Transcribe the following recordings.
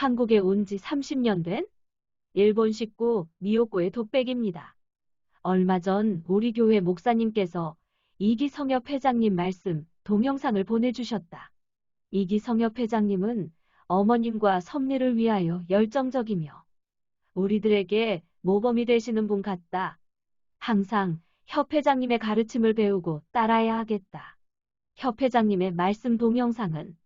한국에 온 지 30년 된 일본 식구 미요코의 독백입니다. 얼마 전 우리 교회 목사님께서 이기성엽 회장님 말씀 동영상을 보내주셨다. 이기성엽 회장님은 어머님과 섭리를 위하여 열정적이며 우리들에게 모범이 되시는 분 같다. 항상 협 회장님의 가르침을 배우고 따라야 하겠다. 협 회장님의 말씀 동영상은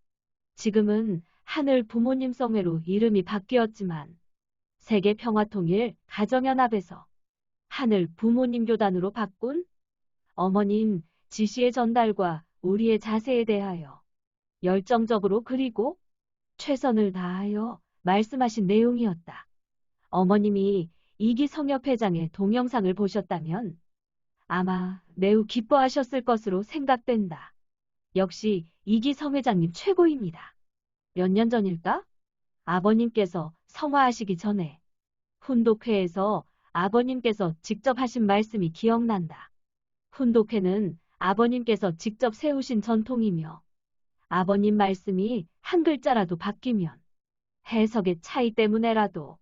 지금은 하늘 부모님 성회로 이름이 바뀌었지만 세계 평화통일 가정연합에서 하늘 부모님 교단으로 바꾼 어머님 지시의 전달과 우리의 자세에 대하여 열정적으로 그리고 최선을 다하여 말씀하신 내용이었다. 어머님이 이기성엽 회장의 동영상을 보셨다면 아마 매우 기뻐하셨을 것으로 생각된다. 역시 이기 성 회장님 최고입니다. 몇 년 전일까? 아버님께서 성화하시기 전에 훈독회에서 아버님께서 직접 하신 말씀이 기억난다. 훈독회는 아버님께서 직접 세우신 전통이며 아버님 말씀이 한 글자라도 바뀌면 해석의 차이 때문에라도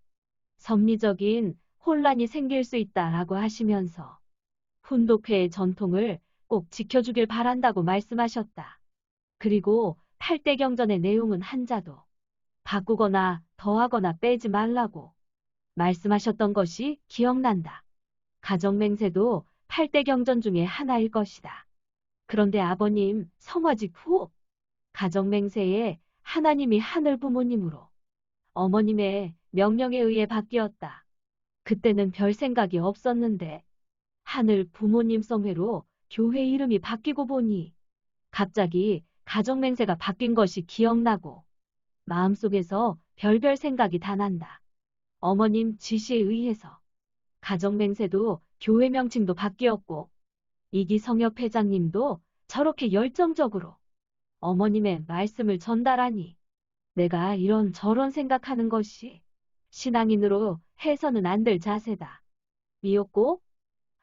섭리적인 혼란이 생길 수 있다라고 하시면서 훈독회의 전통을 꼭 지켜주길 바란다고 말씀하셨다. 그리고 8대 경전의 내용은 한자도 바꾸거나 더하거나 빼지 말라고 말씀하셨던 것이 기억난다. 가정맹세도 8대 경전 중에 하나일 것이다. 그런데 아버님 성화 직 후 가정맹세에 하나님이 하늘 부모님으로 어머님의 명령에 의해 바뀌었다. 그때는 별 생각이 없었는데 하늘 부모님 성회로 교회 이름이 바뀌고 보니 갑자기 가정맹세가 바뀐 것이 기억나고 마음속에서 별별 생각이 다 난다. 어머님 지시에 의해서 가정맹세도 교회 명칭도 바뀌었고 이기성엽 회장님도 저렇게 열정적으로 어머님의 말씀을 전달하니 내가 이런 저런 생각하는 것이 신앙인으로 해서는 안 될 자세다. 미웠고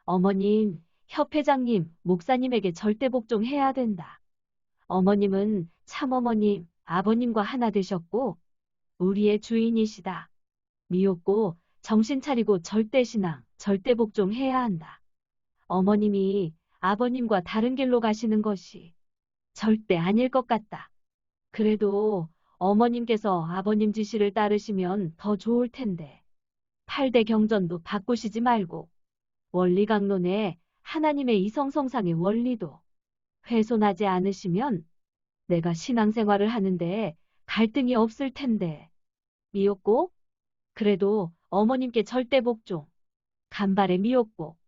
어머님, 협회장님, 목사님에게 절대 복종해야 된다. 어머님은 참어머님, 아버님과 하나 되셨고 우리의 주인이시다. 미웠고 정신 차리고 절대 신앙, 절대 복종해야 한다. 어머님이 아버님과 다른 길로 가시는 것이 절대 아닐 것 같다. 그래도 어머님께서 아버님 지시를 따르시면 더 좋을 텐데. 8대 경전도 바꾸시지 말고 원리강론에 하나님의 이성성상의 원리도 훼손하지 않으시면 내가 신앙생활을 하는데 갈등이 없을 텐데. 미웠고 그래도 어머님께 절대 복종. 간발의 미웠고